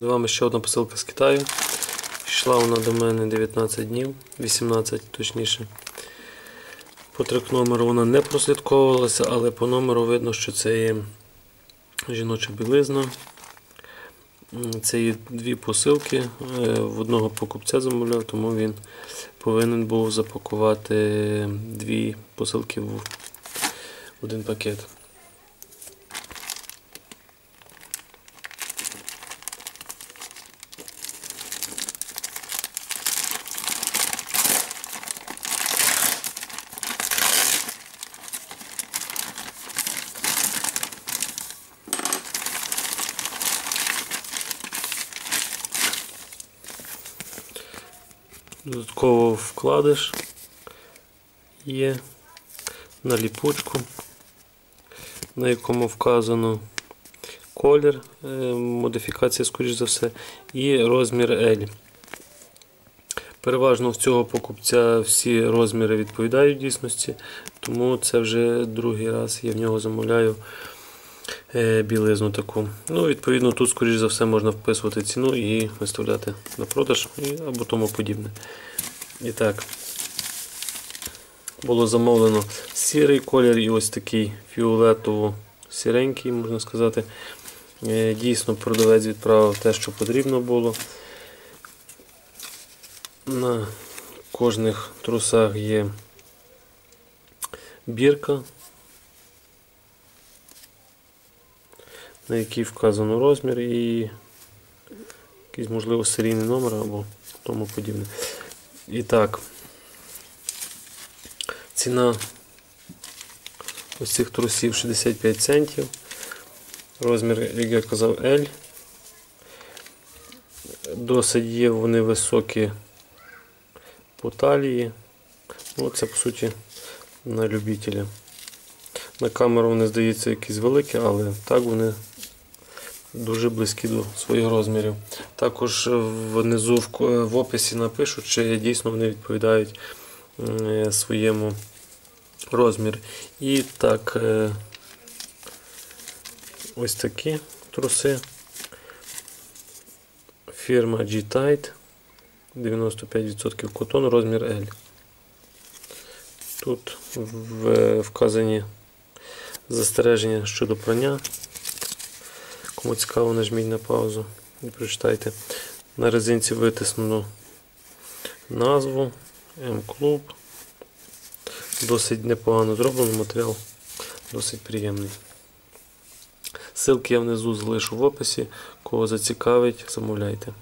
З вами ще одна посилка з Китаю. Йшла вона до мене 19 днів, 18 точніше. По трек номеру вона не прослідковувалася, але по номеру видно, що це є жіноча білизна. Це є дві посилки. Е, В одного покупця замовляв, тому він повинен був запакувати дві посилки в один пакет. Додатково вкладиш є на ліпучку, на якому вказано колір, е, модифікація, скоріш за все, і розмір L. Переважно в цього покупця всі розміри відповідають дійсності, тому це вже другий раз я в нього замовляю білизну таку. Ну, Відповідно, тут, скоріш за все, можна вписувати ціну і виставляти на продаж або тому подібне. І так, було замовлено сірий колір і ось такий фіолетово-сіренький, можна сказати. Е, Дійсно, продавець відправив те, що потрібно було. На кожних трусах є бірка, на якій вказано розмір і якийсь, можливо, серійний номер або тому подібне. І так, ціна ось цих трусів 65 центів. Розмір, як я казав, L. Досить є вони високі по талії. Ну, це по суті на любителя. На камеру вони здаються якісь великі, але так вони дуже близькі до своїх розмірів. Також внизу в, описі напишу, чи дійсно вони відповідають своєму розміру. І так, е, ось такі труси. Фірма G-Tide. 95% котон, розмір L. Тут вказані застереження щодо прання. Кому цікаво, нажміть на паузу і прочитайте. На резинці витисну назву М-клуб. Досить непогано зроблено, матеріал досить приємний. Ссылки я внизу залишу в описі. Кого зацікавить, замовляйте.